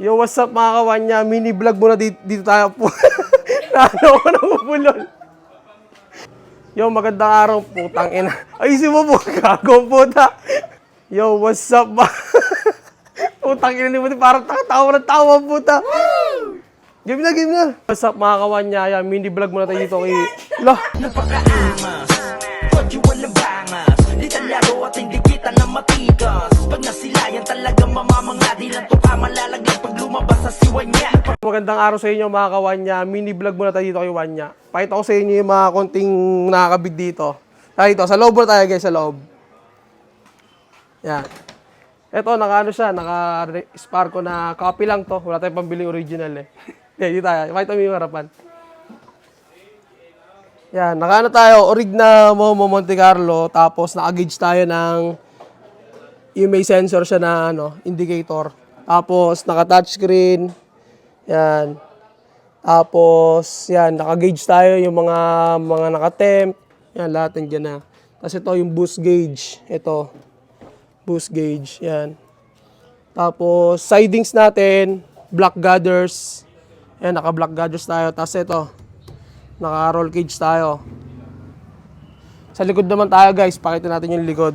Yo, what's up mga kawanya? Mini vlog muna dito, dito tayo po. Naano ko na upulol. Yo, magandang araw, putang ina. Ayusin mo po, gago puta. Yo, what's up ba? putang ina mo, parang tawa ng tawa puta. Game na, game na. What's up mga kawanya? Yan, mini vlog muna tayo dito kay... Lah, Napaka-angas Pag walang bangas Di talaro at hindi kita na matigas Magandang araw sa inyo mga kawanya. Mini vlog muna tayo dito kay Wanya. Pakita ko sa inyo yung mga konting nakakabid dito. Tayo dito, sa loob tayo guys, sa loob. Yan. Ito, naka ano siya, naka Sparko na copy lang to. Wala tayong pambili original eh. Yan, dito tayo. Pakita mo yung harapan. Yan, naka ano tayo, orig na Momo Monte Carlo. Tapos naka-gauge tayo ng yung may sensor siya na ano, indicator. Tapos naka touchscreen. Yan. Tapos yan, naka-gauge tayo yung mga mga naka-temp. Yan lahat nandiyan na. Tapos ito yung boost gauge. Ito. Boost gauge. Yan. Tapos sidings natin, black gathers. Yan, naka-black gathers tayo. Tapos ito, naka-roll cage tayo. Sa likod naman tayo guys, pakita natin yung likod.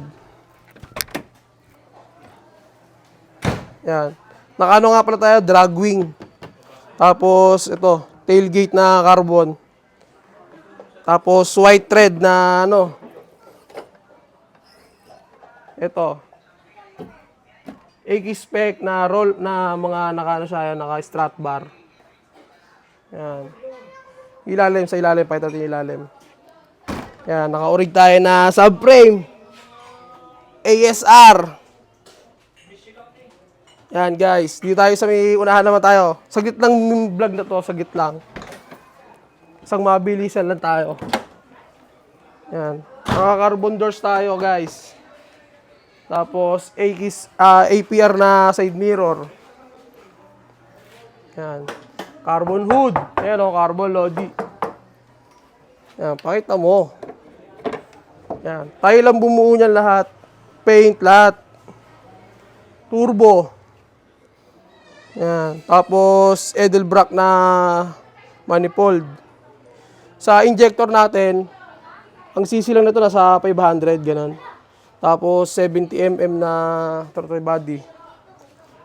Yan. Nakano nga pala tayo, drag wing. Tapos ito, tailgate na carbon. Tapos white thread na ano. Ito. AK spec na roll na mga nakano siya, naka strut bar. Yan. Ilalim sa ilalim, pakita natin ilalim. Yan, naka-orig tayo na subframe. ASR. Yan guys, dito tayo sa may unahan naman tayo. Saglit lang yung vlog na to, saglit lang. Isang mabilisan lang tayo. Yan. Mga carbon doors tayo guys. Tapos AKIS, ah, APR na side mirror. Yan. Carbon hood. Ayan o, carbon lodi. Yan, pakita mo. Yan. Tayo lang bumuo niyan lahat. Paint lahat. Turbo. Yan. Tapos, Edelbrock na manifold. Sa injector natin, ang CC lang nito nasa 500, ganun. Tapos, 70mm na throttle body.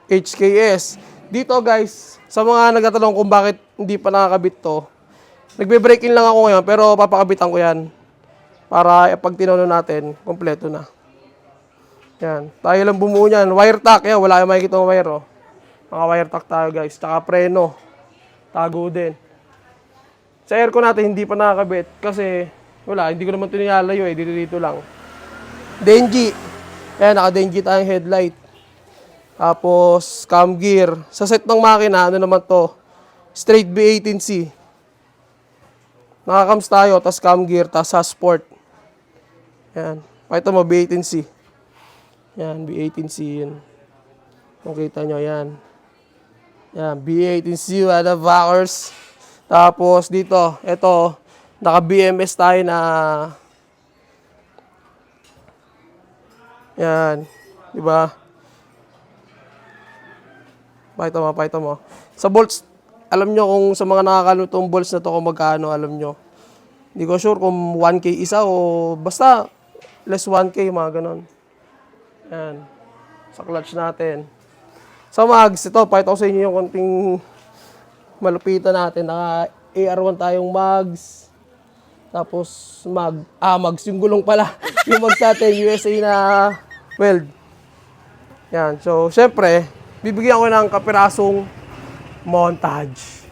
HKS. Dito guys, sa mga nagtatanong kung bakit hindi pa nakakabit to, nagbe-break in lang ako ngayon, pero papakabitan ko yan. Para pag tinono natin, kompleto na. Yan. Tayo lang bumuo niyan. Wire tack. Yan, wala kayong makikita ng wire, oh. Mga wire tack tayo, guys. Tsaka preno. Tago din. Sa aircon natin, hindi pa nakakabit. Kasi, wala. Hindi ko naman ito nilalayo, eh. Dito-dito lang. Denji. Ayan, naka-Denji tayong headlight. Tapos, cam gear. Sa set ng makina, ano naman to? Straight B18C. Naka-cams tayo, tas cam gear, tas sa sport. Yan. Pakita mo, B18C. Yan, B18C yun. Kung kita nyo, yan. Yan, B18C, ada backers. Tapos dito, ito, naka-BMS tayo na yan, di ba? Pakita mo, pakita mo. Sa bolts, alam nyo kung sa mga nakakalutong bolts na to kung magkano, alam nyo. Hindi ko sure kung 1K isa o basta less 1K, mga ganon. Yan. Sa clutch natin. Sa mags, ito, pakita ko sa inyo yung konting malupitan natin. Naka AR1 tayong mags. Tapos mag, ah, mags yung gulong pala. yung mags natin, USA na weld. Yan. So, syempre, bibigyan ko ng kapirasong montage.